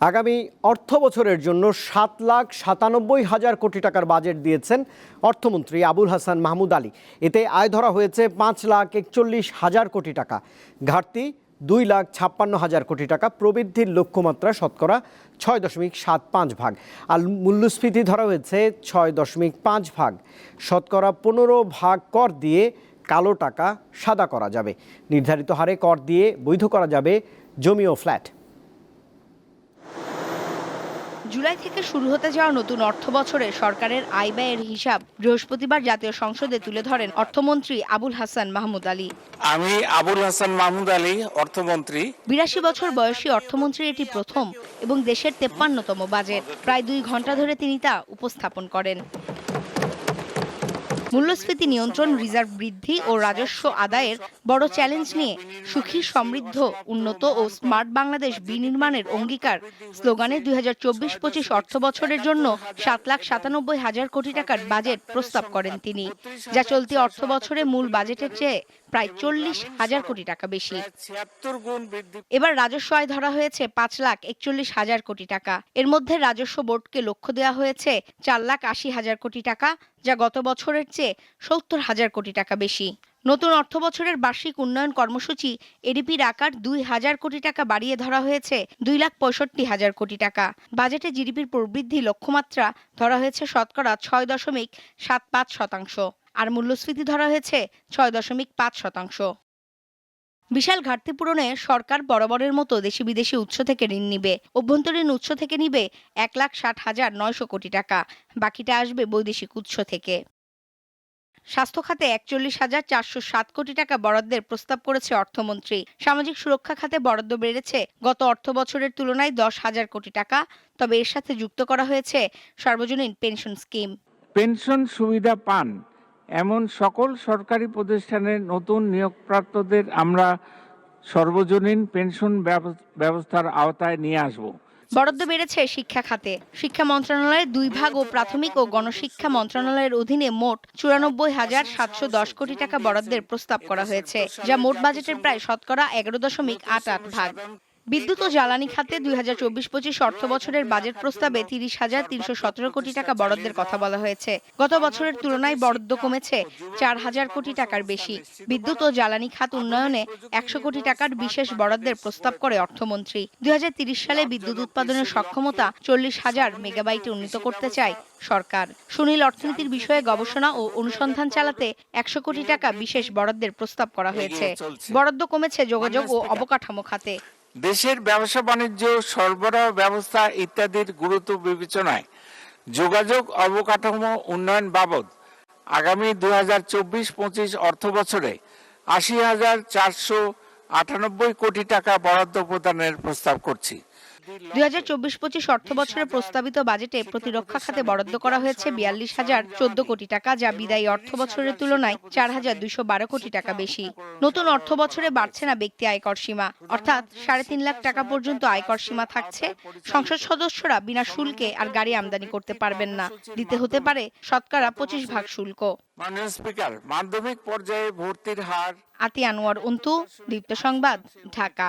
আগামী অর্থ বছরের জন্য সাত লাখ সাতানব্বই হাজার কোটি টাকার বাজেট দিয়েছেন অর্থমন্ত্রী আবুল হাসান মাহমুদ আলী। এতে আয় ধরা হয়েছে পাঁচ লাখ একচল্লিশ হাজার কোটি টাকা। ঘাটতি দুই লাখ ছাপ্পান্ন হাজার কোটি টাকা। প্রবৃদ্ধির লক্ষ্যমাত্রা শতকরা ছয় দশমিক সাত পাঁচ ভাগ। আর মূল্যস্ফীতি ধরা হয়েছে ছয় দশমিক পাঁচ ভাগ। শতকরা পনেরো ভাগ কর দিয়ে কালো টাকা সাদা করা যাবে। নির্ধারিত হারে কর দিয়ে বৈধ করা যাবে জমি ও ফ্ল্যাট। জুলাই থেকে শুরু হতে যাওয়া নতুন অর্থ বছরে সরকারের আয় ব্যয়ের হিসাব বৃহস্পতিবার জাতীয় সংসদে তুলে ধরেন অর্থমন্ত্রী আবুল হাসান মাহমুদ আলী। আমি আবুল হাসান মাহমুদ আলী অর্থমন্ত্রী। বিরাশি বছর বয়সী অর্থমন্ত্রী এটি প্রথম এবং দেশের তেপ্পান্নতম বাজেট। প্রায় দুই ঘণ্টা ধরে তিনি তা উপস্থাপন করেন। মূল্যস্ফীতি নিয়ন্ত্রণ, রিজার্ভ বৃদ্ধি ও রাজস্ব আদায়ের বড় চ্যালেঞ্জ নিয়ে সুখী, সমৃদ্ধ, উন্নত ও স্মার্ট বাংলাদেশ বিনির্মাণের অঙ্গীকার। স্লোগানে দুই হাজার চব্বিশ পঁচিশ অর্থ বছরের জন্য সাত লাখ সাতানব্বই হাজার কোটি টাকার বাজেট প্রস্তাব করেন তিনি, যা চলতি অর্থ বছরে মূল বাজেটের চেয়ে প্রায় চল্লিশ হাজার কোটি টাকা বেশি। এবার রাজস্ব আয় ধরা হয়েছে পাঁচ লাখ একচল্লিশ হাজার কোটি টাকা। এর মধ্যে রাজস্ব বোর্ডকে লক্ষ্য দেওয়া হয়েছে চার লাখ আশি হাজার কোটি টাকা যা গত বছরের চেয়ে সত্তর হাজার কোটি টাকা বেশি। নতুন অর্থ বছরের বার্ষিক উন্নয়ন কর্মসূচি এডিপির আকার দুই হাজার কোটি টাকা বাড়িয়ে ধরা হয়েছে দুই লাখ পঁয়ষট্টি হাজার কোটি টাকা। বাজেটে জিডিপির প্রবৃদ্ধি লক্ষ্যমাত্রা ধরা হয়েছে শতকরা ছয় দশমিক সাত পাঁচ শতাংশ। আর মূল্যস্ফীতি ধরা হয়েছে ছয় দশমিক পাঁচ শতাংশ। বিশাল ঘাটতি পূরণে সরকার বরাবরের মতো দেশি বিদেশি উৎস থেকে ঋণ নিবে। অভ্যন্তরীণ উৎস থেকে নিবে এক লাখ ষাট হাজার নয়শো কোটি টাকা। বাকিটা আসবে বৈদেশিক উৎস থেকে। স্বাস্থ্য খাতে একচল্লিশ হাজার চারশো সাত কোটি টাকা বরাদ্দের প্রস্তাব করেছে অর্থমন্ত্রী। সামাজিক সুরক্ষা খাতে বরাদ্দ বেড়েছে গত অর্থ বছরের তুলনায় দশ হাজার কোটি টাকা। তবে এর সাথে যুক্ত করা হয়েছে সর্বজনীন পেনশন স্কিম। পেনশন সুবিধা পান এমন সকল সরকারি প্রতিষ্ঠানের নতুন নিয়োগপ্রাপ্তদের আমরা সর্বজনীন পেনশন ব্যব- ব্যবস্থার আওতায় নিয়ে আসব। বরাদ্দ বেড়েছে শিক্ষা খাতে। শিক্ষা মন্ত্রণালয়ের দুই ভাগ ও প্রাথমিক ও গণশিক্ষা মন্ত্রণালয়ের অধীনে মোট চুরানব্বই হাজার সাতশো দশ কোটি টাকা বরাদ্দের প্রস্তাব করা হয়েছে, যা মোট বাজেটের প্রায় শতকরা এগারো দশমিক আট আট ভাগ। বিদ্যুৎ ও জ্বালানি খাতে দুই হাজার চব্বিশ পঁচিশ অর্থ বছরের বাজেট প্রস্তাবে তিরিশ হাজার তিনশো সতেরো কোটি টাকা বরাদ্দের কথা বলা হয়েছে। গত বছরের তুলনায় বরাদ্দ কমেছে চার হাজার কোটি টাকার বেশি। বিদ্যুৎ ও জ্বালানি খাত উন্নয়নে একশো কোটি টাকার বিশেষ বরাদ্দের প্রস্তাব করে অর্থমন্ত্রী। দুই সালে বিদ্যুৎ উৎপাদনের সক্ষমতা চল্লিশ হাজার মেগাবাইটে উন্নীত করতে চায় সরকার। সুনীল অর্থনীতির বিষয়ে গবেষণা ও অনুসন্ধান চালাতে একশো কোটি টাকা বিশেষ বরাদ্দের প্রস্তাব করা হয়েছে। বরাদ্দ কমেছে যোগাযোগ ও অবকাঠামো খাতে। দেশের ব্যবসা বাণিজ্য, সরবরাহ ব্যবস্থা ইত্যাদির গুরুত্ব বিবেচনায় যোগাযোগ অবকাঠামো উন্নয়ন বাবদ আগামী দু হাজার চব্বিশ পঁচিশ অর্থ বছরে আশি হাজার চারশো আটানব্বই কোটি টাকা বরাদ্দ প্রদানের প্রস্তাব করছি। দুই হাজার চব্বিশ পঁচিশ অর্থ বছরের প্রস্তাবিত বাজেটে প্রতিরক্ষা খাতে বরাদ্দ করা হয়েছে বিয়াল্লিশ হাজার চোদ্দ কোটি টাকা যা বিদায়ী অর্থ বছরের তুলনায় চার হাজার দুইশো বারো কোটি টাকা বেশি। নতুন অর্থ বছরে বাড়ছে না ব্যক্তি আয়কর সীমা। অর্থাৎ সাড়ে তিন লাখ টাকা পর্যন্ত আয়কর সীমা থাকছে। সংসদ সদস্যরা বিনা শুল্কে আর গাড়ি আমদানি করতে পারবেন না। দিতে হতে পারে শতকরা পঁচিশ ভাগ শুল্ক। মাননীয় স্পিকার মাধ্যমিক পর্যায়ে ভর্তির হার আতি আনোয়ার অন্তু দীপ্ত সংবাদ ঢাকা।